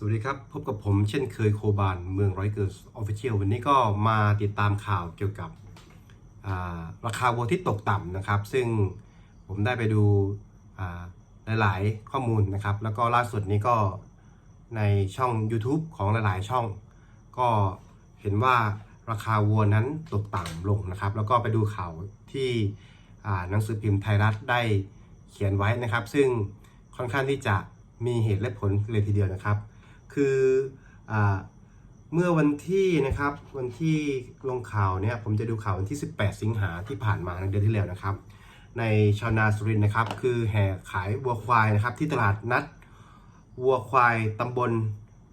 สวัสดีครับ พบกับผมเช่นเคยโคบานเมืองร้อยเกิร์สออฟฟิเชียลวันนี้ก็มาติดตามข่าวเกี่ยวกับาราคาวัวที่ตกต่ำนะครับ ซึ่งผมได้ไปดูหลาย ๆ ข้อมูลนะครับ แล้วก็ล่าสุดนี้ก็ในช่อง YouTube ของหลาย ๆ ช่อง ก็เห็นว่าราคาวัวนั้นตกต่ำลงนะครับ แล้วก็ไปดูข่าวที่หนังสือพิมพ์ไทยรัฐได้เขียนไว้นะครับ ซึ่งค่อนข้างที่จะมีเหตุและผลเลยทีเดียวนะครับ คืออเมื่อวันที่นะครับวันที่ลงข่าวเนี่ยผมจะดูข่าววันที่ 18 สิงหาที่ผ่านมาในเดือนที่แล้วนะครับ ในชาวนาสุรินทร์นะครับ คือแห่ขายวัวควายนะครับ ที่ตลาดนัดวัวควายตำบล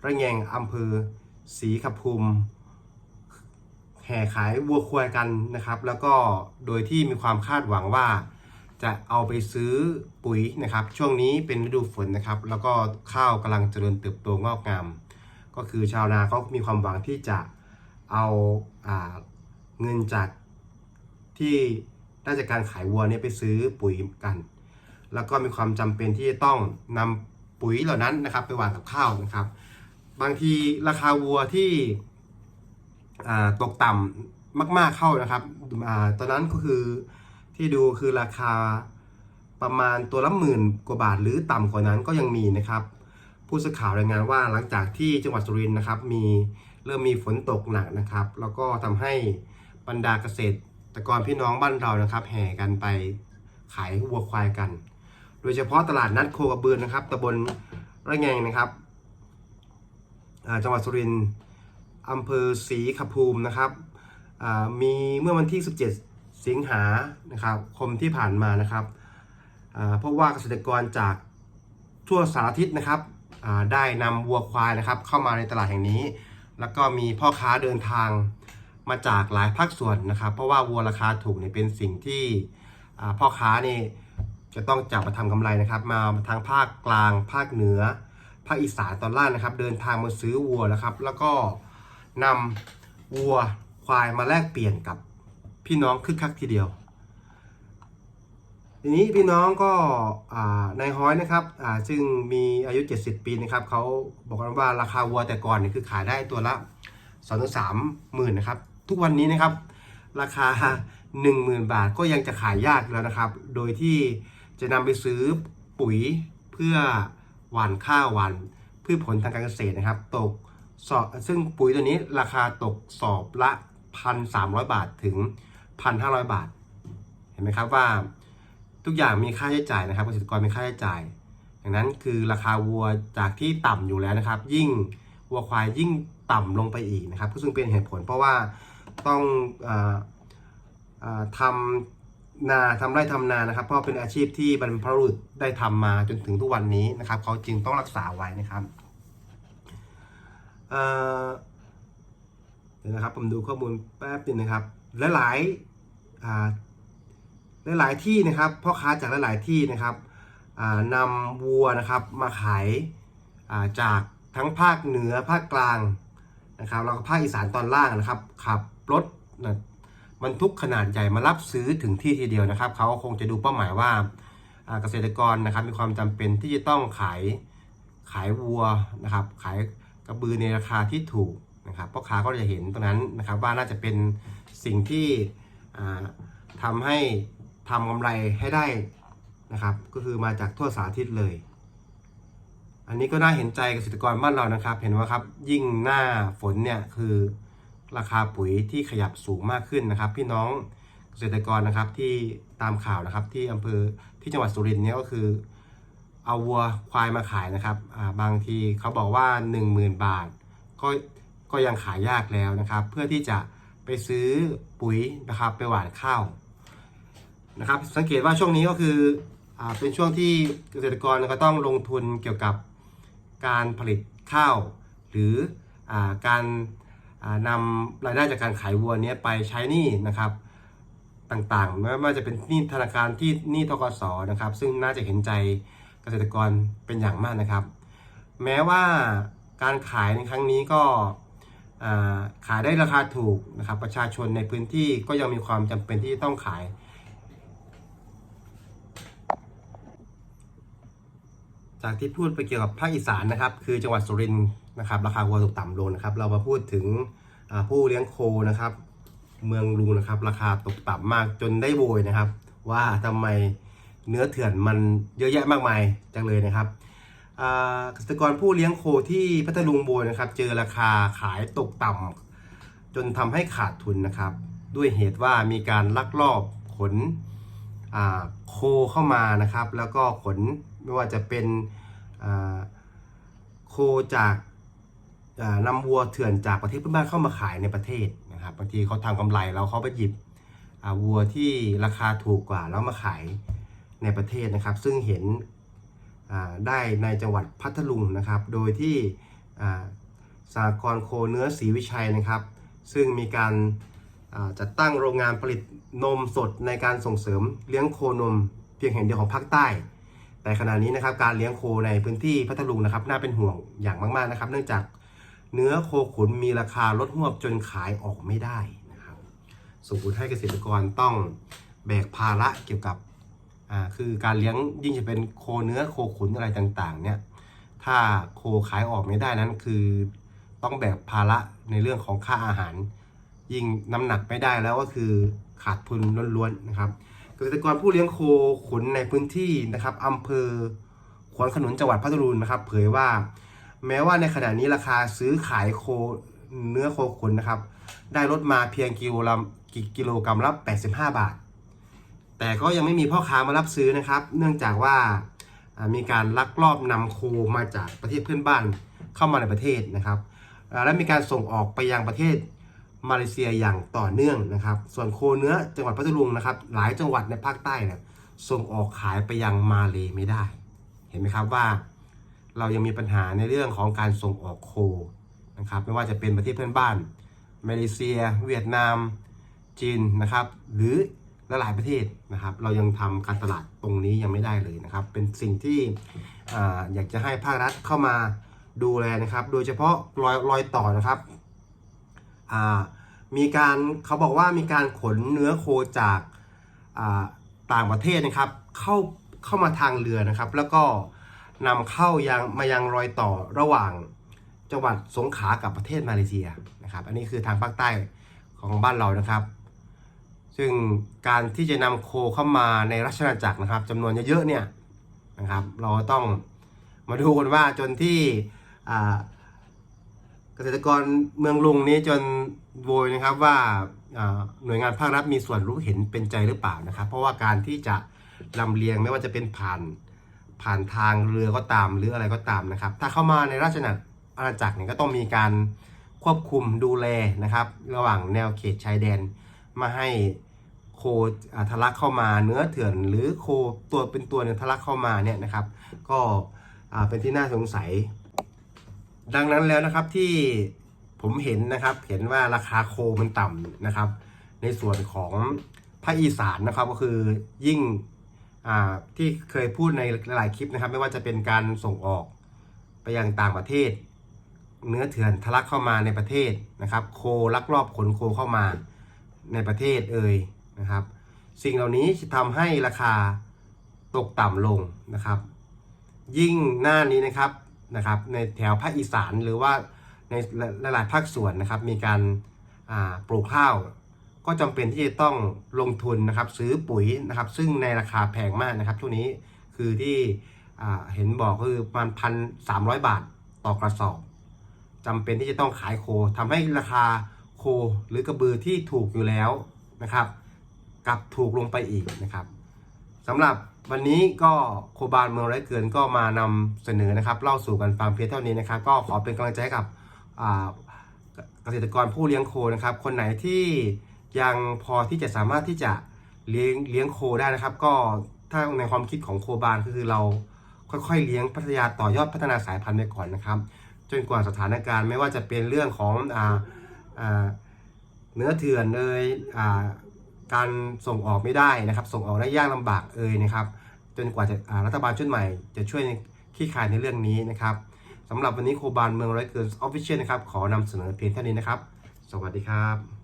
ระแงงอำเภอศรีขภูมิแห่ขายวัวควายกันนะครับ แล้วก็โดยที่มีความคาดหวังว่า จะเอาไปซื้อปุ๋ยนะครับ ช่วงนี้เป็นฤดูฝนนะครับ แล้วก็ข้าวกำลังเจริญเติบโตงอกงาม ก็คือชาวนาเขามีความหวังที่จะเอาอาเงินจากที่ได้จากการขายวัวเนี่ยไปซื้อปุ๋ยกัน แล้วก็มีความจำเป็นที่จะต้องนำปุ๋ยเหล่านั้นนะครับ ไปหว่านกับข้าวนะครับ บางทีราคาวัวที่ตกต่ำมาก ๆเข้านะครับอตอนนั้นก็คือ ที่ดูคือราคาประมาณตัวละหมื่นกว่าบาท หรือต่ำกว่านั้นก็ยังมีนะครับ ผู้สื่อข่าวรายงานว่าหลังจากที่จังหวัดสุรินทร์นะครับ มีเริ่มมีฝนตกหนักนะครับ แล้วก็ทำให้บรรดาเกษตรกรพี่น้องบ้านเรานะครับ แห่กันไปขายวัวควายกัน โดยเฉพาะตลาดนัดโคกระบือนะครับตำบลระแงงนะครับจังหวัดสุรินทร์อำเภอศรีขภูมินะครับมีเมื่อวันที่ 17 สิงหานะครับคมที่ผ่านมานะครับอ่าพบว่าเกษตรกรจากทั่วสารทิศนะครับได้นำวัวควายนะครับ เข้ามาในตลาดแห่งนี้ แล้วก็มีพ่อค้าเดินทางมาจากหลายภาคส่วนนะครับ เพราะว่าวัวราคาถูกเนี่ยเป็นสิ่งที่พ่อค้านี่จะต้องจับมาทำกำไรนะครับ มาทางภาคกลาง ภาคเหนือ ภาคอีสานตอนล่างนะครับ เดินทางมาซื้อวัวนะครับ แล้วก็นำวัวควายมาแลกเปลี่ยนกับ พี่น้องคึกคักทีเดียว ทีนี้พี่น้องก็นายฮ้อยนะครับซึ่งมีอายุ 70 ปีนะครับเขาบอกกันว่าราคาวัวแต่ก่อนเนี่ยคือขายได้ตัวละ2องถึงสามหมื่นนะครับ ทุกวันนี้นะครับ ราคา 10,000 บาทก็ยังจะขายยากแล้วนะครับ โดยที่จะนำไปซื้อปุ๋ยเพื่อหว่านข้าวหว่านพืชผลทางการเกษตรนะครับ ตกสอบซึ่งปุ๋ยตัวนี้ราคาตกสอบละ 1,300 บาทถึง 1,500 บาท เห็นไหมครับว่าทุกอย่างมีค่าใช้จ่ายนะครับเกษตรกรมีค่าใช้จ่าย ดังนั้นคือราคาวัวจากที่ต่ำอยู่แล้วนะครับ ยิ่งวัวควายยิ่งต่ำลงไปอีกนะครับซึ่งเป็นเหตุผลเพราะว่าต้องออทำนาทำไร่ทำนานะครับ เพราะเป็นอาชีพที่บรรพบุรุษได้ทำมาจนถึงทุกวันนี้นะครับ เขาจึงต้องรักษาไว้นะครับเอ่อเดี๋ยวนะครับผมดูข้อมูลแป๊บนึงนะครับ หลายๆอ่าหลายๆที่นะครับพ่อค้าจากหลายๆที่นะครับนำวัวนะครับมาขายาจากทั้งภาคเหนือภาคกลางนะครับแล้วก็ภาคอีสานตอนล่างนะครับ ขับรถนะบรรทุกขนาดใหญ่มารับซื้อถึงที่ทีเดียวนะครับ เขาคงจะดูเป้าหมายว่าเกษตรกรนะครับมีความจำเป็นที่จะต้องขายขายวัวนะครับ ขายกระบือในราคาที่ถูกนะครับพ่อค้าก็จะเห็นตรงนั้นนะครับว่าน่าจะเป็น สิ่งที่อ่าทำให้ทำกำไรให้ได้นะครับ ก็คือมาจากทั่วสารทิศเลย อันนี้ก็น่าเห็นใจเกษตรกรบ้านเรานะครับ เห็นว่าครับยิ่งหน้าฝนเนี่ยคือราคาปุ๋ยที่ขยับสูงมากขึ้นนะครับ พี่น้องเกษตรกรนะครับที่ตามข่าวนะครับที่อำเภอที่จังหวัดสุรินทร์เนี่ยก็คือ เอาวัวควายมาขายนะครับาบางทีเขาบอกว่า 10,000 บาท ก็ก็ยังขายยากแล้วนะครับ เพื่อที่จะ ไปซื้อปุ๋ยนะครับไปหว่านข้าวนะครับ สังเกตว่าช่วงนี้ก็คืออเป็นช่วงที่เกษตรกรก็ต้องลงทุนเกี่ยวกับการผลิตข้าว หรืออการนำรายได้จากการขายวัวนี้ไปใช้หนี้นะครับต่างๆไม่ว่าจะเป็นหนี้ธนาคารที่หนี้ทกสนะครับ ซึ่งน่าจะเห็นใจเกษตรกรเป็นอย่างมากนะครับ แม้ว่าการขายในครั้งนี้ก็ ขายได้ราคาถูกนะครับ ประชาชนในพื้นที่ก็ยังมีความจำเป็นที่ต้องขาย จากที่พูดไปเกี่ยวกับภาคอีสานนะครับ คือจังหวัดสุรินทร์นะครับ ราคาวัวตกต่ำลงนะครับ เรามาพูดถึงผู้เลี้ยงโคนะครับ เมืองลุงนะครับ ราคาตกต่ำมากจนได้โวยนะครับ ว่าทำไมเนื้อเถื่อนมันเยอะแยะมากมายจังเลยนะครับ เกษตรกรผู้เลี้ยงโคที่พัทลุงโวยนะครับ เจอราคาขายตกต่ำจนทำให้ขาดทุนนะครับ ด้วยเหตุว่ามีการลักลอบขนโคเข้ามานะครับ แล้วก็ขนไม่ว่าจะเป็นโคจากนำวัวเถื่อนจากประเทศเพื่อนบ้านเข้ามาขายในประเทศนะครับบางทีเขาทำกำไรแล้วเขาไปหยิบวัวที่ราคาถูกกว่าแล้วมาขายในประเทศนะครับ ซึ่งเห็น ได้ในจังหวัดพัทลุงนะครับ โดยที่สากรณ์โคเนื้อศรีวิชัยนะครับ ซึ่งมีการจัดตั้งโรงงานผลิตนมสดในการส่งเสริมเลี้ยงโคนม เพียงแห่งเดียวของภาคใต้ แต่ขณะนี้นะครับการเลี้ยงโคในพื้นที่พัทลุงนะครับ น่าเป็นห่วงอย่างมากๆนะครับ เนื่องจากเนื้อโคขุนมีราคาลดหวบจนขายออกไม่ได้นะครับส่งผลให้เกษตรกรต้องแบกภาระเกี่ยวกับ อ่าคือการเลี้ยงยิ่งจะเป็นโคเนื้อโคขุนอะไรต่างๆ เนี่ยถ้าโคขายออกไม่ได้นั้นคือต้องแบกภาระในเรื่องของค่าอาหาร ยิ่งน้ำหนักไม่ได้แล้วก็คือขาดทุนล้วนๆนะครับเกษตรกรผู้เลี้ยงโคขุนในพื้นที่นะครับอำเภอขวนขนุนจังหวัดพัทลุงนะครับ เผยว่า แม้ว่าในขณะนี้ราคาซื้อขายโคเนื้อโคขุนนะครับ ได้ลดมาเพียงกิโลละกิโลกรัมละ85 บาท แต่ก็ยังไม่มีพ่อค้ามารับซื้อนะครับ เนื่องจากว่ามีการลักลอบนำโคมาจากประเทศเพื่อนบ้านเข้ามาในประเทศนะครับ และมีการส่งออกไปยังประเทศมาเลเซียอย่างต่อเนื่องนะครับ ส่วนโคเนื้อจังหวัดพัทลุงนะครับ หลายจังหวัดในภาคใต้เนี่ยส่งออกขายไปยังมาเลไม่ได้ เห็นไหมครับว่า เรายังมีปัญหาในเรื่องของการส่งออกโคนะครับ ไม่ว่าจะเป็นประเทศเพื่อนบ้าน มาเลเซีย เวียดนาม จีนนะครับ หรือ หลายประเทศนะครับ เรายังทำการตลาดตรงนี้ยังไม่ได้เลยนะครับ เป็นสิ่งที่ออยากจะให้ภาครัฐเข้ามาดูแลนะครับ โดยเฉพาะรอยรอยต่อนะครับมีการเขาบอกว่ามีการขนเนื้อโคจากต่างประเทศนะครับ เข้าเข้ามาทางเรือนะครับ แล้วก็นำเข้ายังมายังรอยต่อระหว่างจังหวัดสงขลากับประเทศมาเลเซียนะครับ อันนี้คือทางภาคใต้ของบ้านเรานะครับ ซึ่งการที่จะนำโคเข้ามาในราชอาณาจักรนะครับจำนวนเยอะๆเนี่ยนะครับ เราต้องมาดูกันว่าจนที่เกษตรกรเมืองลุงนี้จนโวยนะครับว่าหน่วยงานภาครัฐมีส่วนรู้เห็นเป็นใจหรือเปล่านะครับ เพราะว่าการที่จะลำเลียงไม่ว่าจะเป็นผ่านผ่านทางเรือก็ตามหรืออะไรก็ตามนะครับ ถ้าเข้ามาในราชอาณาจักรเนี่ยก็ต้องมีการควบคุมดูแลนะครับ ระหว่างแนวเขตชายแดน มาให้โคอ่าทะลักเข้ามาเนื้อเถื่อนหรือโคตัวเป็นตัวเนี่ยทะลักเข้ามาเนี่ยนะครับ ก็อ่าเป็นที่น่าสงสัย ดังนั้นแล้วนะครับที่ผมเห็นนะครับเห็นว่าราคาโคมันต่ำนะครับ ในส่วนของภาคอีสานนะครับก็คือยิ่งที่เคยพูดในหลายคลิปนะครับ ไม่ว่าจะเป็นการส่งออกไปยังต่างประเทศ เนื้อเถื่อนทะลักเข้ามาในประเทศนะครับ โคลักลอบขนโคเข้ามา ในประเทศเอ่ยนะครับ สิ่งเหล่านี้จะทำให้ราคาตกต่ำลงนะครับ ยิ่งหน้านี้นะครับนะครับ ในแถวภาคอีสานหรือว่าในหลายๆภาคส่วนนะครับ มีการาปลูกข้าว ก็จำเป็นที่จะต้องลงทุนนะครับ ซื้อปุ๋ยนะครับ ซึ่งในราคาแพงมากนะครับช่วงนี้คือที่เห็นบอกคือประมาณพันสามร้อยบาทต่อกระสอบจำเป็นที่จะต้องขายโคทำให้ราคา โคหรือกระบือที่ถูกอยู่แล้วนะครับกลับถูกลงไปอีกนะครับสำหรับวันนี้ก็โคบานเมืองไร้เกินก็มานำเสนอนะครับ เล่าสู่กันฟังเพียงเท่านี้นะครับ ก็ขอเป็นกำลังใจกับเกษตรกรผู้เลี้ยงโคนะครับ คนไหนที่ยังพอที่จะสามารถที่จะเลี้ยงเลี้ยงโคได้นะครับ ก็ถ้าในความคิดของโคบานก็คือเราค่อยๆเลี้ยงพัฒนาต่อยอดพัฒนาสายพันธุ์ไปก่อนนะครับ จนกว่าสถานการณ์ไม่ว่าจะเป็นเรื่องของอ่าอ่า เนื้อเถื่อนเลยการส่งออกไม่ได้นะครับ ส่งออกได้ยากลำบากเอยนะครับ จนกว่าจะรัฐบาลชุดใหม่ จะช่วยขี้คายในเรื่องนี้นะครับสำหรับวันนี้โคบานเมืองร้อยเกินออฟฟิเชียลนะครับ ขอนำเสนอเพียงเท่านี้นะครับ สวัสดีครับ